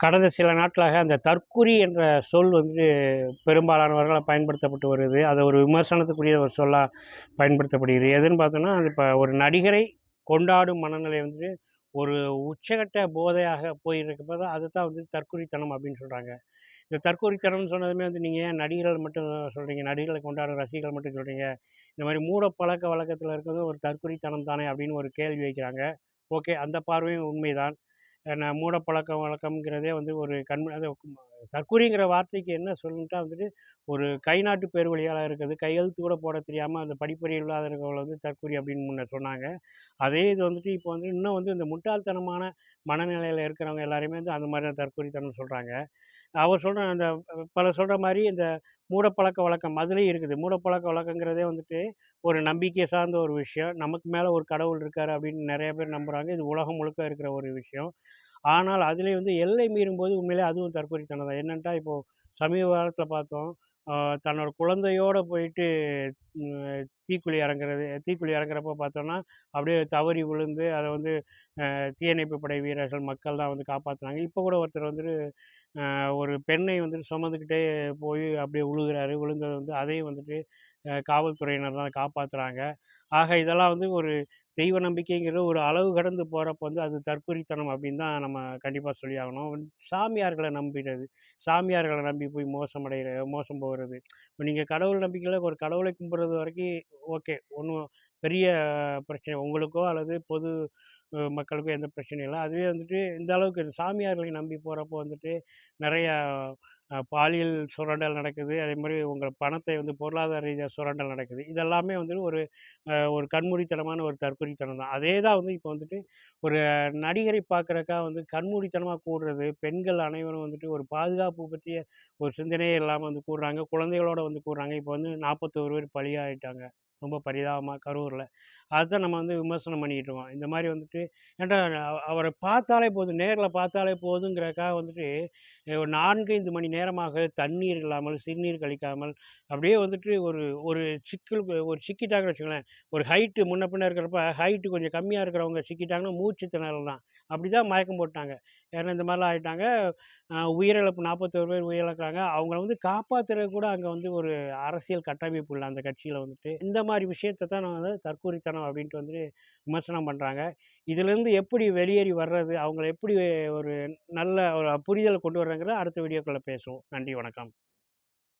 கடந்த சில நாட்களாக அந்த தற்குறி என்ற சொல் வந்து பெரும்பாலானவர்களால் பயன்படுத்தப்பட்டு வருது. அதை ஒரு விமர்சனத்துக்குரிய ஒரு சொல்லாக பயன்படுத்தப்படுகிறது. எதுன்னு பார்த்தோன்னா அது இப்போ ஒரு நடிகரை கொண்டாடும் மனநிலை வந்து ஒரு உச்சகட்ட போதையாக போயிருக்கப்போ தான் அதை தான் வந்து தற்குறித்தனம் அப்படின்னு சொல்கிறாங்க இந்த தற்கொலைத்தனம்னு சொன்னதுமே வந்து நீங்கள் ஏன் நடிகர்கள் மட்டும் சொல்கிறீங்க நடிகர்களை கொண்டாடுற ரசிகர்கள் மட்டும் சொல்கிறீங்க இந்த மாதிரி மூட பழக்க வழக்கத்தில் இருக்கிறது ஒரு தற்கொலைத்தனம் தானே அப்படின்னு ஒரு கேள்வி வைக்கிறாங்க. ஓகே அந்த பார்வையும் உண்மைதான். நான் மூட வழக்கம்ங்கிறதே வந்து ஒரு கண் அது வார்த்தைக்கு என்ன சொல்லணுன்ட்டா வந்துட்டு ஒரு கை நாட்டு பேர் வழியால் இருக்குது. கையெழுத்து கூட போட தெரியாமல் அந்த படிப்பறிவு இல்லாத இருக்கவங்களை வந்து தற்கூரி அப்படின்னு முன்ன சொன்னாங்க. அதே இது வந்துட்டு இப்போ வந்து இன்னும் வந்து இந்த முட்டாள்தனமான மனநிலையில் இருக்கிறவங்க எல்லாருமே வந்து அந்த மாதிரி தான் தற்கூரித்தனம் சொல்கிறாங்க அவர் சொல்கிற அந்த பல சொல்கிற மாதிரி இந்த மூடப்பழக்க வழக்கம் அதுலேயும் இருக்குது. மூடப்பழக்க வழக்கங்கிறதே வந்துட்டு ஒரு நம்பிக்கை சார்ந்த ஒரு விஷயம். நமக்கு மேலே ஒரு கடவுள் இருக்கார் அப்படின்னு நிறைய பேர் நம்புகிறாங்க இது உலகம் முழுக்க இருக்கிற ஒரு விஷயம். ஆனால் அதுலேயும் வந்து எல்லை மீறும்போது உண்மையிலே அதுவும் தற்கொலைத்தனம் தான் என்னென்ட்டா இப்போது சமீப காலத்தில் பார்த்தோம். தன்னோட குழந்தையோடு போயிட்டு தீக்குழி இறங்குறது தீக்குழி இறங்குறப்ப பார்த்தோன்னா அப்படியே தவறி விழுந்து அதை வந்து தீயணைப்பு படை வீரர்கள் மக்கள் தான் வந்து காப்பாற்றினாங்க இப்போ கூட ஒருத்தர் வந்துட்டு ஒரு பெண்ணை வந்துட்டு சுமந்துக்கிட்டே போய் அப்படியே விழுகிறாரு விழுந்தது வந்து அதையும் வந்துட்டு காவல்துறையினர் தான் காப்பாற்றுறாங்க ஆக இதெல்லாம் வந்து ஒரு தெய்வ நம்பிக்கைங்கிற ஒரு அளவு கடந்து போகிறப்ப வந்து அது தற்குறித்தனம் அப்படின்னு தான் நம்ம கண்டிப்பாக சொல்லி ஆகணும். சாமியார்களை நம்பிடுறது சாமியார்களை நம்பி போய் மோசம் அடைகிற மோசம் போகிறது இப்போ நீங்கள் கடவுள் நம்பிக்கையில் ஒரு கடவுளை கும்பிட்றது வரைக்கும் ஓகே ஒன்றும் பெரிய பிரச்சனை உங்களுக்கோ அல்லது பொது மக்களுக்கோ எந்த பிரச்சனையும் இல்லை. அதுவே வந்துட்டு இந்த அளவுக்கு சாமியார்களை நம்பி போகிறப்போ வந்துட்டு நிறையா பாலியல் சுரண்டல் நடக்குது. அதே மாதிரி உங்கள் பணத்தை வந்து பொருளாதார ரீதியாக சுரண்டல் நடக்குது. இதெல்லாமே வந்து ஒரு ஒரு கண்மூடித்தனமான ஒரு தற்கொலைத்தனம் தான். அதே தான் வந்து இப்போ வந்துட்டு ஒரு நடிகரை பார்க்குறக்கா வந்து கண்மூடித்தனமாக கூடுறது. பெண்கள் அனைவரும் வந்துட்டு ஒரு பாதுகாப்பு பற்றிய ஒரு சிந்தனையே இல்லாமல் வந்து கூடுறாங்க. குழந்தைகளோட வந்து கூடுறாங்க. இப்போ வந்து நாற்பத்தோரு பேர் பலியாகிட்டாங்க ரொம்ப பரிதாபமாக கரூரில். அதுதான் நம்ம வந்து விமர்சனம் பண்ணிக்கிட்டு இருக்கோம் இந்த மாதிரி வந்துட்டு ஏன்டா அவரை பார்த்தாலே போதும். நேரில் பார்த்தாலே போதுங்கிறக்காக வந்துட்டு ஒரு நான்கு ஐந்து மணி நேரமாக தண்ணீர் இல்லாமல் சிறுநீர் கழிக்காமல் அப்படியே வந்துட்டு ஒரு ஒரு சிக்கல் ஒரு சிக்கிட்டாங்கன்னு வச்சுக்கோங்களேன். ஒரு ஹைட்டு முன்ன பின்ன இருக்கிறப்ப ஹைட்டு கொஞ்சம் கம்மியாக இருக்கிறவங்க சிக்கிட்டாங்கன்னா மூச்சு திணறல் தான். அப்படி தான் மயக்கம் போட்டாங்க. ஏன்னா இந்த மாதிரிலாம் ஆகிட்டாங்க உயிரிழப்பு நாற்பத்தோரு பேர் உயிரிழக்கிறாங்க. அவங்கள வந்து காப்பாற்றுறது கூட அங்கே வந்து ஒரு அரசியல் கட்டமைப்பு இல்லை அந்த கட்சியில் வந்துட்டு. இந்த மாதிரி விஷயத்தை தான் நான் வந்து தற்கூரித்தனம் அப்படின்ட்டு வந்து விமர்சனம் பண்ணுறாங்க இதுலேருந்து எப்படி வெளியேறி வர்றது அவங்கள எப்படி ஒரு நல்ல ஒரு புரிதலை கொண்டு வர்றங்கிற அடுத்த வீடியோக்குள்ளே பேசுவோம். நன்றி வணக்கம்.